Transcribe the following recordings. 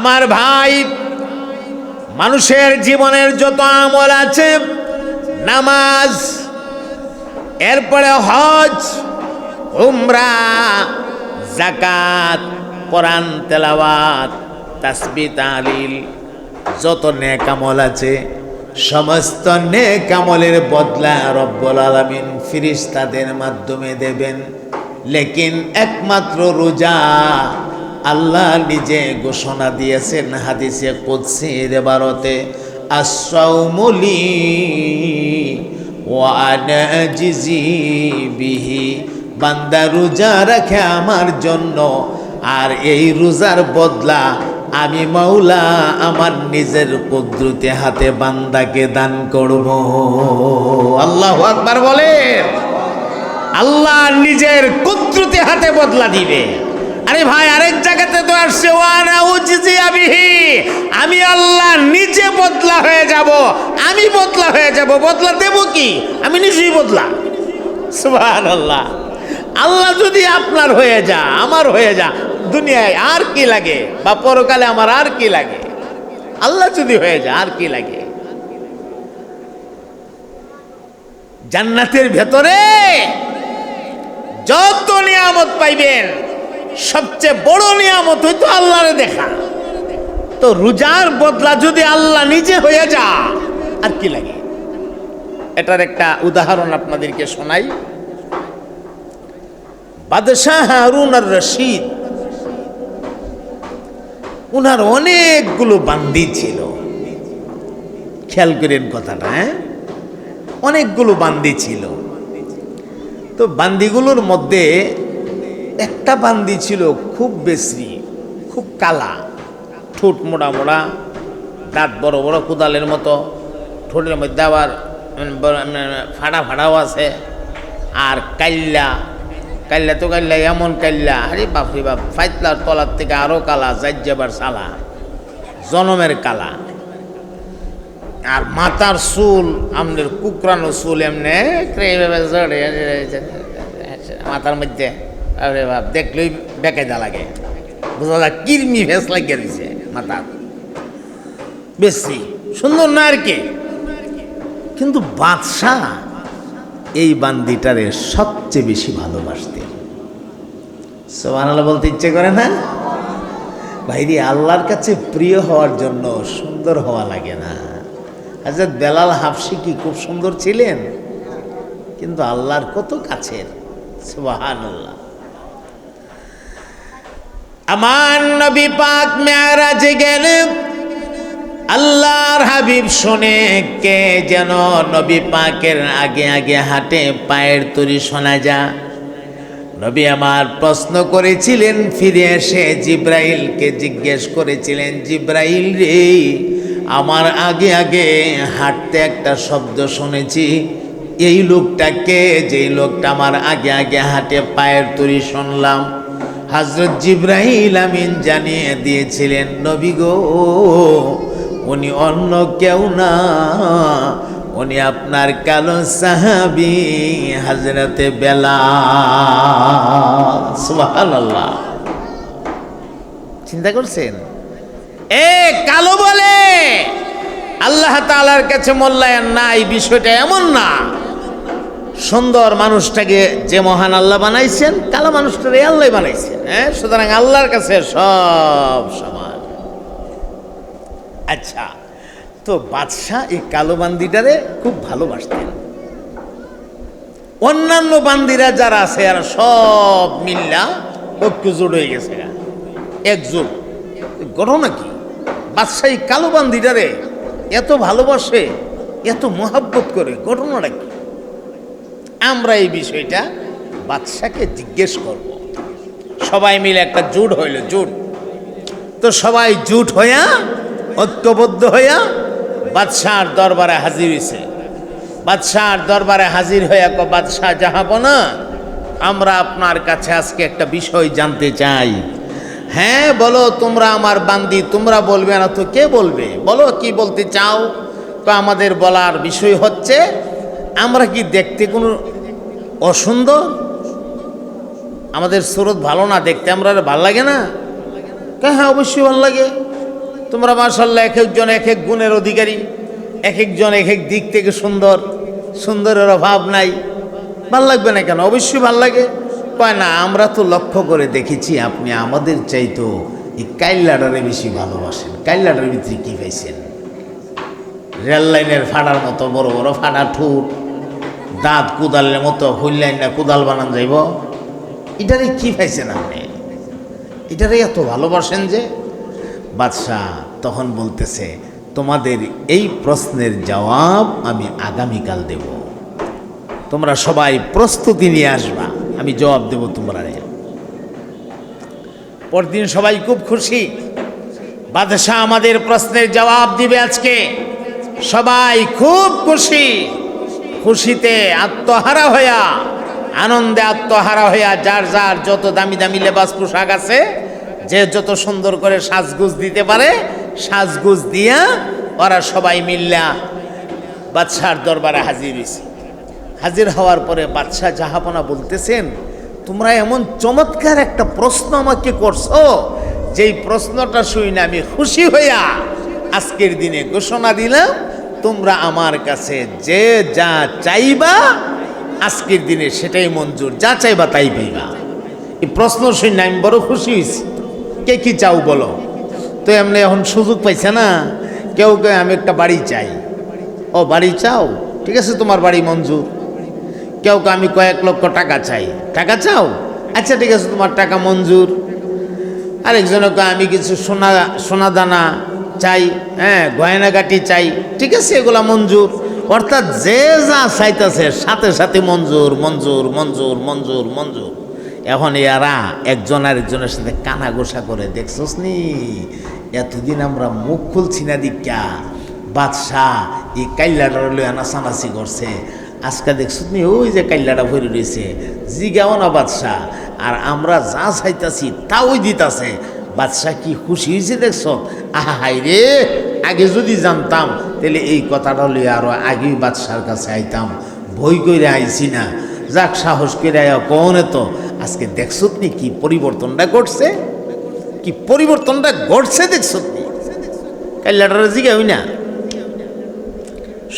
আমার ভাই, মানুষের জীবনের যত আমল আছে, নামাজ, এরপরে হজ, উমরা জাকাত কোরআন, তেলাওয়াত, তাসবি তালিল যত নেকামল আছে, সমস্ত নেকামলের বদলা রব্বুল আলামিন ফিরিস্তাদের মাধ্যমে দেবেন। লেকিন একমাত্র রোজা আল্লাহ নিজে ঘোষণা দিয়েছেন হাদিসে কুদসির বারতে আসাউমুলি বিহি, বান্দা রোজা রাখে আমার জন্য, আর এই রোজার বদলা আমি মাওলা আমার নিজের কুদরতি হাতে বান্দাকে দান করব। আল্লাহ আকবার বলেন। আল্লাহ নিজের কুদরতি হাতে বদলা দিবে। আরে ভাই, আরেক জায়গাতে তো আসছে, ওয়ানা উজিজি আবিহি। আমি আল্লাহ নিজে বদলা হয়ে যাব। আমি বদলা হয়ে যাব। বদলা দেব কি? আমি নিজেই বদলা। সুবহানাল্লাহ। আল্লাহ যদি আপনার হয়ে যা, আমার হয়ে যা, দুনিয়ায় আর কি লাগে? বা পরকালে আমার আর কি লাগে? আল্লাহ যদি হয়ে যা, আর কি লাগে? জান্নাতের ভেতরে যত নিয়ামত পাইবেন সবচেয়ে বড় নিয়ামত হইতো আল্লাহরে দেখা। তো রোজার বদলা যদি আল্লাহ নিজে হয়ে যা, আর কি লাগে? এটার একটা উদাহরণ আপনাদেরকে শোনাই। বাদশাহ হারুন আর রশিদ, উনার অনেকগুলো বান্দি ছিল। খেয়াল করেন কথাটা হ্যাঁ? অনেকগুলো বান্দি ছিল। তো বান্দিগুলোর মধ্যে একটা বান্দি ছিল খুব বেশি খুব কালা ঠোঁট মোড়া মোড়া দাঁত বড় বড় কোদালের মতো ঠোঁটের মধ্যে আবার ফাটা ফাটাও আছে আর কাল্লা কাল্লা তো কাল্লা এমন কাল্লা আরে বাপরে বাপ ফাইতলার তলার থেকে আরও কালা যাইজাবার সালা জনমের কালা আর মাথার চুল আমাদের কুকরানো চুল এমনি মাথার মধ্যে আরে বাপ, দেখলেই বেকায়দা লাগে। যায় কিরমি ভেস লাগিয়ে দিছে মাথার। বেশি সুন্দর না আর কি? কিন্তু বাদশাহ এই বান্দিটারে সবচেয়ে বেশি ভালোবাসতেন। সোমানাল্লাহ বলতে ইচ্ছে করে না? ভাইরি, আল্লাহর কাছে প্রিয় হওয়ার জন্য সুন্দর হওয়া লাগে না। আচ্ছা বেলাল হাফসি কি খুব সুন্দর ছিলেন? কিন্তু আল্লাহর কত কাছের? সুবাহান আল্লাহ আমার নবী পাক মেয়ারাজে গেলেন আল্লাহর হাবিব শোনে কে যেন নবী পাকের আগে আগে হাঁটে পায়ের তরি শোনা যা নবী আমার প্রশ্ন করেছিলেন, ফিরে এসে জিব্রাইলকে জিজ্ঞেস করেছিলেন, জিব্রাইল রে, আমার আগে আগে হাঁটতে একটা শব্দ শুনেছি। এই লোকটাকে যেই লোকটা আমার আগে আগে হাঁটে পায়ের তরি শুনলাম। হজরত জিব্রাহিল আমিন জানিয়ে দিয়েছিলেন, নবী গো, উনি অন্য কেউ না, উনি আপনার কালো সাহাবি হাজরতে বেলা সুবহানাল্লাহ। চিন্তা করছেন? এ, কালো বলে আল্লাহ তাআলার কাছে মূল্যায়ন না এই বিষয়টা এমন না। সুন্দর মানুষটাকে যে মহান আল্লাহ বানাইছেন, কালো মানুষটারে আল্লাহ বানাইছেন হ্যাঁ? সুতরাং আল্লাহর কাছে সব সমান। আচ্ছা তো বাদশাহ এই কালো বান্দিটারে খুব ভালোবাসতেন। অন্যান্য বান্দিরা যারা আছে, এরা সব মিল্লা ঐক্যজোট হয়ে গেছে। একজোট ঘটনা কি? বাদশাহ কালো বান্দিটারে এত ভালোবাসে, এত মহাব্বত করে, ঘটনাটা কি? আমরা এই বিষয়টা বাদশাকে জিজ্ঞেস করব। সবাই মিলে একটা জুট হইল, জুট। তো সবাই জুট হইয়া, ঐক্যবদ্ধ হইয়া বাদশাহর দরবারে হাজির হয়েছে বাদশাহর দরবারে হাজির হইয়া ক বাদশাহ যাহাব না আমরা আপনার কাছে আজকে একটা বিষয় জানতে চাই। হ্যাঁ বলো, তোমরা আমার বান্দি, তোমরা বলবে না তো কে বলবে? বলো, কি বলতে চাও? তো আমাদের বলার বিষয় হচ্ছে, আমরা কি দেখতে কোনো অসুন্দর? আমাদের স্রোত ভালো না দেখতে, আমরা আর ভালো লাগে না? কে হ্যাঁ অবশ্যই ভালো লাগে। তোমরা মাসাল্লাহ এক একজন এক এক গুণের অধিকারী, এক একজন এক এক দিক থেকে সুন্দর, সুন্দরের অভাব নাই। ভালো লাগবে না কেন? অবশ্যই ভালো লাগে। কয় না, আমরা তো লক্ষ্য করে দেখেছি আপনি আমাদের চাইতো এই কাইল্লাডারে বেশি ভালোবাসেন। কাইল্লাডার ভিতরে কী পাইছেন? রেল লাইনের ফাড়ার মতো বড় বড় ফাড়া ঠুট। দাঁত কুদালের মতো হুইলাইন না কুদাল বানান যাইব। এটারে কি পাইছেন আপনি? এটারে এত ভালোবাসেন যে? বাদশাহ তখন বলতেছে, তোমাদের এই প্রশ্নের জবাব আমি আগামীকাল দেব। তোমরা সবাই প্রস্তুতি নিয়ে আসবা, আমি জবাব দেব তোমরা পরদিন সবাই খুব খুশি। বাদশাহ আমাদের প্রশ্নের জবাব দিবে আজকে। সবাই খুব খুশি। খুশিতে আত্মহারা হইয়া, আনন্দে আত্মহারা হইয়া যার যার যত দামি দামি লেবাস পোশাক আছে, যে যত সুন্দর করে সাজগুজ দিতে পারে, সাজগুজ দিয়া ওরা সবাই মিল্লা বাদশার দরবারে হাজির হয়েছে হাজির হওয়ার পরে বাদশাহ জাহাপনা বলতেছেন, তোমরা এমন চমৎকার একটা প্রশ্ন আমাকে করছ, যেই প্রশ্নটা শুই না আমি খুশি হইয়া আজকের দিনে ঘোষণা দিলাম তোমরা আমার কাছে যে যা চাইবা, আজকের দিনে সেটাই মঞ্জুর। যা চাইবা তাই পাইবা। এই প্রশ্ন শুই না আমি বড় খুশি হয়েছি। কে কি চাও বলো? তো এমনি এখন সুযোগ পাইছে না। কেউ কেউ আমি একটা বাড়ি চাই। ও, বাড়ি চাও? ঠিক আছে, তোমার বাড়ি মঞ্জুর। কেউ কেউ আমি কয়েক লক্ষ টাকা চাই। টাকা চাও? আচ্ছা ঠিক আছে, তোমার টাকা মঞ্জুর। আরেকজনকে আমি কিছু সোনা সোনা দানা চাই হ্যাঁ গয়নাগাটি চাই, ঠিক আছে, এগুলা মঞ্জুর। অর্থাৎ যে যা চাইতেছে, সাথে সাথে মঞ্জুর মঞ্জুর মঞ্জুর মঞ্জুর মঞ্জুর। এখন এরা একজন আরেকজনের সাথে কানা গোসা করে, দেখছস নি? এতদিন আমরা মুখ খুলছি না দীক্ষা। বাদশাহ, এই কাইল্লাটার লইয়া নাচানাচি করছে। আজকে দেখছ নি, ওই যে কাইল্লাটা ভরে রয়েছে জিগাও না বাদশাহ। আর আমরা যা চাইতাছি তাও দিতাছে। বাদশাহ কি খুশি হয়েছে দেখছ? আহা হাই রে, আগে যদি জানতাম, তাহলে এই কথাটা লইয়া আরও আগেই বাদশার কাছে আইতাম। ভয় করে আইছি না। যাক, সাহস করে আয়া কনে তো, আজকে দেখছ নি কি পরিবর্তনটা ঘটছে? কি পরিবর্তনটা ঘটছে দেখছ নি? কাইল্লাটার জিগা হই না?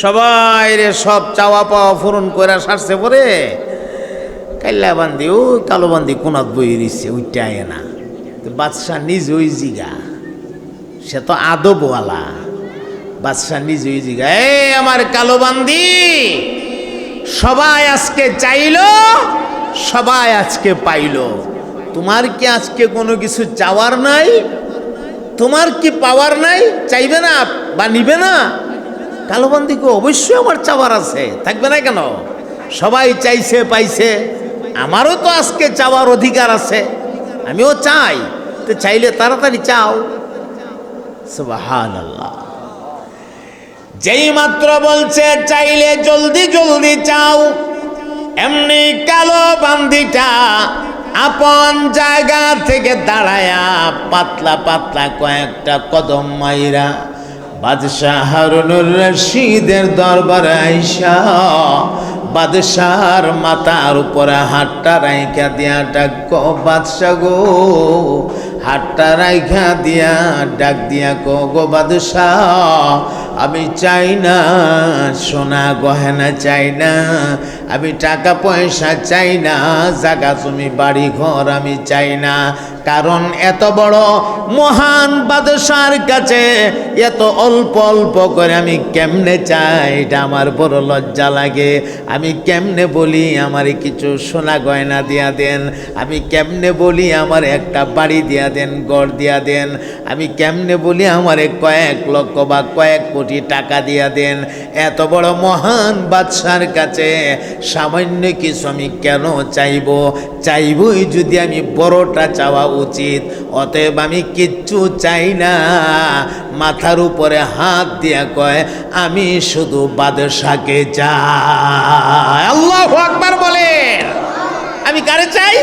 সবাই রে, সব চাওয়া পাওয়া পূরণ করে সারছে পরে। কাল্লা বান্দি ও কালো বান্দি কোনাত বই দিচ্ছে ওইটা না। বাদশাহ নিজ ওই জিগা। সে তো আদবওয়ালা। বাদশাহ নিজ ওই জিগা। এ আমার কালো বান্দি, সবাই আজকে চাইলো, সবাই আজকে পাইলো। তোমার কি আজকে কোনো কিছু চাওয়ার নাই? তোমার কি পাওয়ার নাই? চাইবে না বা নিবে না? কালোবান্দিকে অবশ্যই আমার চাওয়ার আছে। থাকবে না কেন? সবাই চাইছে, পাইছে। আমারও তো আজকে চাওয়ার অধিকার আছে। আমিও চাই, তো চাইলে তাড়াতাড়ি চাও। সুবাহান আল্লাহ যেই মাত্র বলছে, চাইলে জলদি জলদি চাও। এমনি কালো বান্দিটা আপন জায়গা থেকে দাঁড়ায়া পাতলা পাতলা কয়েকটা কদম মাইরা বাদশাহ হারুনুর রশিদের দরবারে আইসা বাদশাহর মাথার উপরে হাতটা রাইখা দিয়া ডাক গো বাদশাহ গো? হাতটা রাইখা দিয়া ডাক দিয়া গো গো বাদশাহ? আমি চাই না, সোনা গহেনা চাই না, আমি টাকা পয়সা চাই না, জাগা তুমি বাড়ি ঘর আমি চাই না। কারণ এত বড় মহান বাদশার কাছে এত অল্প অল্প করে আমি কেমনে চাই? এটা আমার বড় লজ্জা লাগে। আমি কেমনে বলি, আমার কিছু সোনা গয়না দিয়া দেন। আমি কেমনে বলি, আমার একটা বাড়ি দিয়া দেন গড় দিয়া দেন। আমি কেমনে বলি, আমার কয়েক লক্ষ বা কয়েক কোটি টাকা দিয়া দেন। এত বড় মহান বাদশার কাছে সামান্য কিছু আমি কেন চাইব? চাইবই যদি আমি বড়টা চাওয়া উচিত। অতএব আমি কিচ্ছু চাই না। মাথার উপরে হাত দিয়া কয়, আমি শুধু বাদশাকে চাই। আল্লাহ আকবার বলেন। আমি কারে চাই?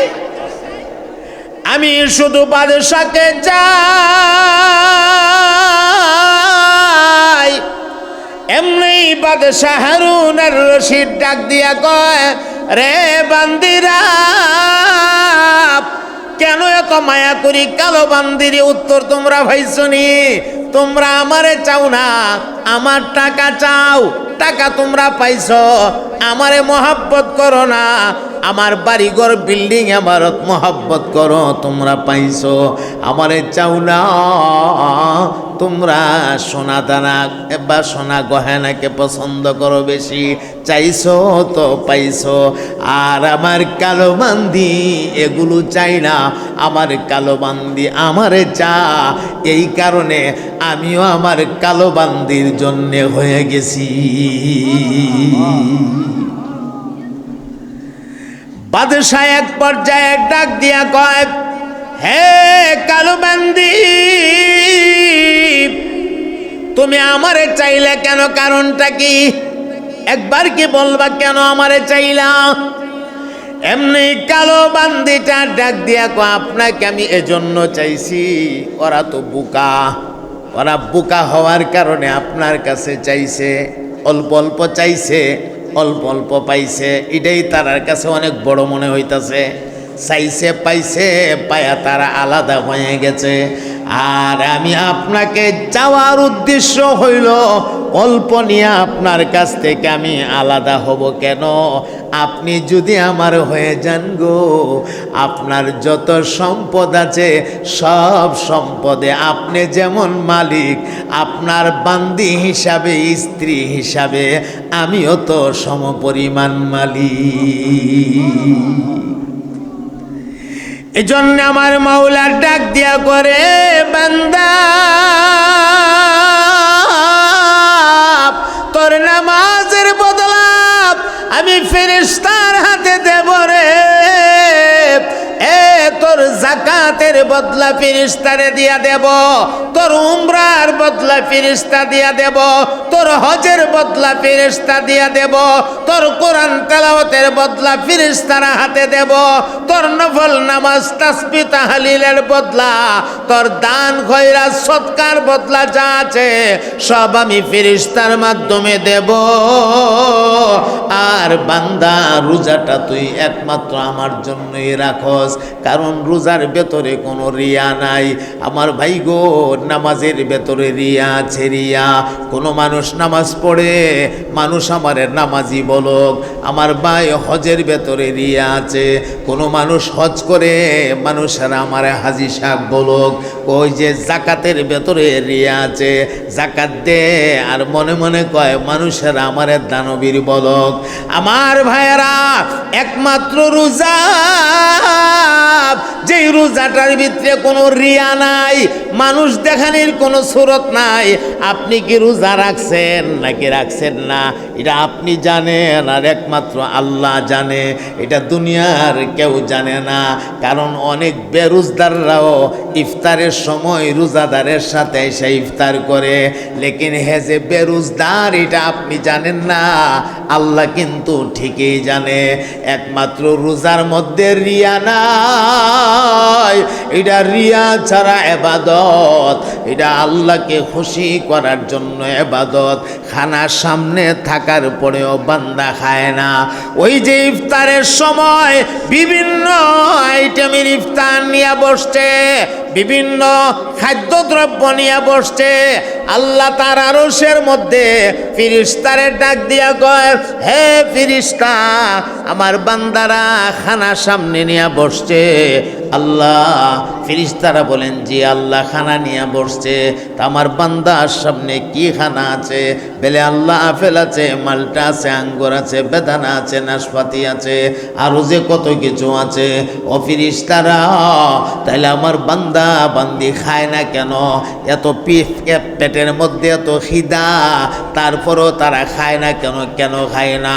আমি শুধু বাদশাকে চাই। এমনি বাদশাহ হারুন আর রশিদ ডাক দিয়া কয়, রে বান্দিরা, কেন এত মায়া করি? কালো বান্দির উত্তর তোমরা ভাইছনি তোমরা আমারে চাও না, আমার টাকা চাও টাকা তোমরা পাইছ, আমারে মহাব্বত করো না। আমার বাড়িঘর, বিল্ডিং আমার মহাব্বত করো, তোমরা পাইছ। আমারে চাও না, তোমরা সোনা দানা, বা সোনা গহেনাকে পছন্দ করো বেশি। চাইছো তো পাইছো। আর আমার কালো বান্দি, এগুলো চাই না। আমার কালো বান্দি আমারে চা। এই কারণে আমিও আমার কালো বান্দির জন্যে হয়ে গেছি। বাদশাহ এক পর্যায়ে এক ডাক দিয়া কয়, হে কালো বান্দি তুমি আমারে চাইলে কেন? কারণটা কি? একবার কি বলবা কেন আমারে চাইলা? এমনি কালো বান্দিটা ডাক দিয়া কো আপনাকে আমি এজন্য চাইছি, ওরা তো বুকা। ওরা বুকা হওয়ার কারণে আপনার কাছে চাইছে। অল্প অল্প চাইছে, অল্প অল্প পাইছে। এটাই তারার কাছে অনেক বড় মনে হইতাছে। চাইছে, পাইছে, পায়া তারা আলাদা হয়ে গেছে। আর আমি আপনাকে যাওয়ার উদ্দেশ্য হইল, অল্প নিয়ে আপনার কাছ থেকে আমি আলাদা হব কেন? আপনি যদি আমার হয়ে যান গো, আপনার যত সম্পদ আছে, সব সম্পদে আপনি যেমন মালিক, আপনার বান্দি হিসাবে, স্ত্রী হিসাবে, আমিও তো সমপরিমাণ মালিক। এজন্য আমার মাওলার ডাক দিয়া করে বান্দা তোর নামাজের বদলাপ আমি ফেরেস্তার হাতে জাকাতের বদলা ফিরিস্তারে দিয়া দেব, তোর উমরার বদলা ফিরিস্তা দিয়া দেব, তোর হজের বদলা ফিরিস্তা দিয়া দেব, তোর কোরআন তেলাওয়াতের বদলা ফিরিস্তারা হাতে দেব, তোর নফল নামাজ তাসবি তাহলিলের বদলা, তোর দান খয়রা সৎকার বদলা যা আছে সব আমি ফিরিস্তার মাধ্যমে দেব। আর বান্দা, রোজাটা তুই একমাত্র আমার জন্যই রাখস, কারণ রোজার ভেতরে কোনো রিয়া নাই। আমার ভাই গো, নামাজের ভেতরে রিয়া আছে, রিয়া। কোনো মানুষ নামাজ পড়ে, মানুষ আমারে নামাজি বলক। আমার ভাই হজের ভেতরে রিয়া আছে। কোনো মানুষ হজ করে, মানুষের আমার হাজি সাহ বলক। ওই যে জাকাতের ভেতরে রিয়া আছে। জাকাত দে, আর মনে মনে কয়, মানুষের আমার দানবীর বলক। আমার ভাইয়েরা, একমাত্র রোজা। যেই রোজাটার ভিতরে কোনো রিয়া নাই। মানুষ দেখানির কোনো সুরত নাই। আপনি কি রোজা রাখছেন নাকি রাখছেন না? এটা আপনি জানেন আর একমাত্র আল্লাহ জানে। এটা দুনিয়ার কেউ জানে না। কারণ অনেক বেরোজদাররাও ইফতারের সময় রোজাদারের সাথে এসে ইফতার করে। লেকিন হে যে বেরোজদার এটা আপনি জানেন না। আল্লাহ কিন্তু ঠিকই জানে। একমাত্র রোজার মধ্যে রিয়া নাই। এটা রিয়া ছাড়া এবাদত এটা আল্লাহকে খুশি করার জন্য এবাদত খানার সামনে থাকার পরেও বান্দা খায় না। ওই যে ইফতারের সময় বিভিন্ন আইটেমের ইফতার নিয়ে বসছে, বিভিন্ন খাদ্যদ্রব্য নিয়ে বসছে আল্লাহ তার আরসের মধ্যে ফিরিস্তারের ডাক দিয়া কয়, হে ফিরিস্তা, আমার বান্দারা খানা সামনে নিয়ে বসছে। আল্লাহ ফিরিস্তারা বলেন, জি, আল্লাহ খানা নিয়ে বসছে। তা আমার বান্দার সামনে কি খানা আছে? বেলে, আল্লাহ আপেল আছে, মালটা আছে, আঙ্গুর আছে, বেদানা আছে, নাশপাতি আছে আরও যে কত কিছু আছে। ও ফিরিস্তারা তাহলে আমার বান্দা বান্দি খায় না কেন? এত পিফ পেটের মধ্যে এত খিদা, তারপরও তারা খায় না কেন? কেন খায় না?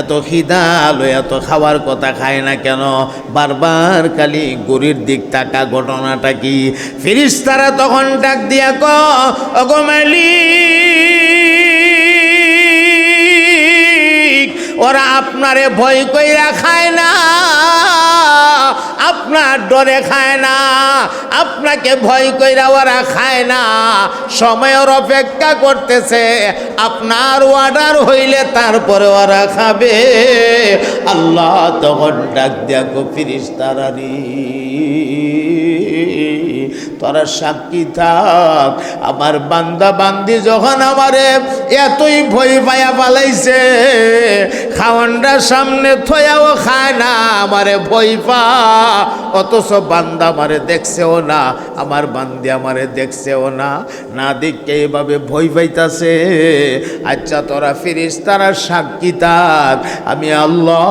এত খিদা লো এত খাওয়ার কথা খায় না কেন? বারবার খালি গরির দিক তাকা, ঘটনাটা কি? ফিরিস্তারা তখন ডাক দিয়া ক অগমালিক ওরা আপনারে ভয় কইরা খায় না। আপনার ডরে খায় না, আপনাকে ভয় কইরা ওরা খায় না। সময়ের অপেক্ষা করতেছে, আপনার অর্ডার হইলে তারপরে ওরা খাবে। আল্লাহ তখন ডাক গো ফিরিস্তারারি তোরা সাক্ষী থাক। আমার বান্দা বান্দি যখন আমারে এতই ভয় পায়া পালাইছে খাওয়ানটা সামনে থয়াও খায় না, আমারে ভয় পা। অথচ বান্দা আমারে দেখছেও না, আমার বান্দি আমারে দেখছেও না। না দেখে এভাবে ভয় পাইতাছে। আচ্ছা তোরা ফিরিস তারা সাক্ষী থাক। আমি আল্লাহ,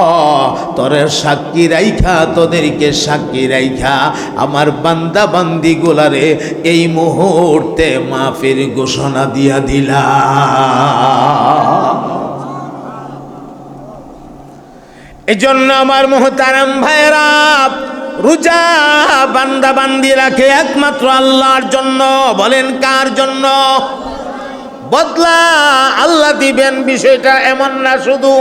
তোরা সাক্ষী রাইখা, তোদেরকে সাক্ষী রাইখা। আমার বান্দা বান্দি গোলারে এই মুহূর্তে মাফির ঘোষণা দিয়া দিলা। এজন্য আমার মোহতারাম ভাইরা রোজা বান্দা বান্দি রাখে একমাত্র আল্লাহর জন্য। বলেন কার জন্য? বদলা আল্লাহ দিবেন বিষয়টা এমন না শুধু।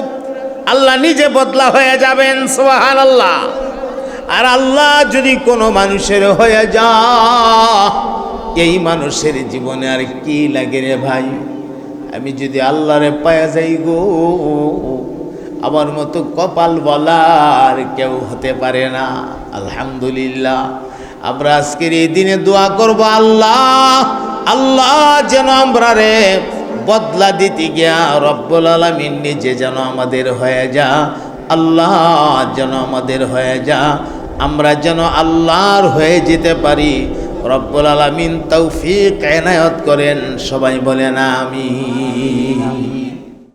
আল্লাহ নিজে বদলা হয়ে যাবেন সোহান আল্লাহ আর আল্লাহ যদি কোনো মানুষের হয়ে যা, এই মানুষের জীবনে আর কি লাগে রে ভাই? আমি যদি আল্লাহরে পায়া যাই গো, আমার মতো কপাল বলার কেউ হতে পারে না। আলহামদুলিল্লাহ। আমরা আজকের এই দিনে দোয়া করব আল্লাহ আল্লাহ যেন আমরা রে বদলা দিতে গিয়া রব্বুল আলমিন নিজে যেন আমাদের হয়ে যা। আল্লাহ যেন আমাদের হয়ে যা, আমরা যেন আল্লাহর হয়ে যেতে পারি। রব্বুল আলমিন তৌফিক এনায়ত করেন। সবাই বলেন আমি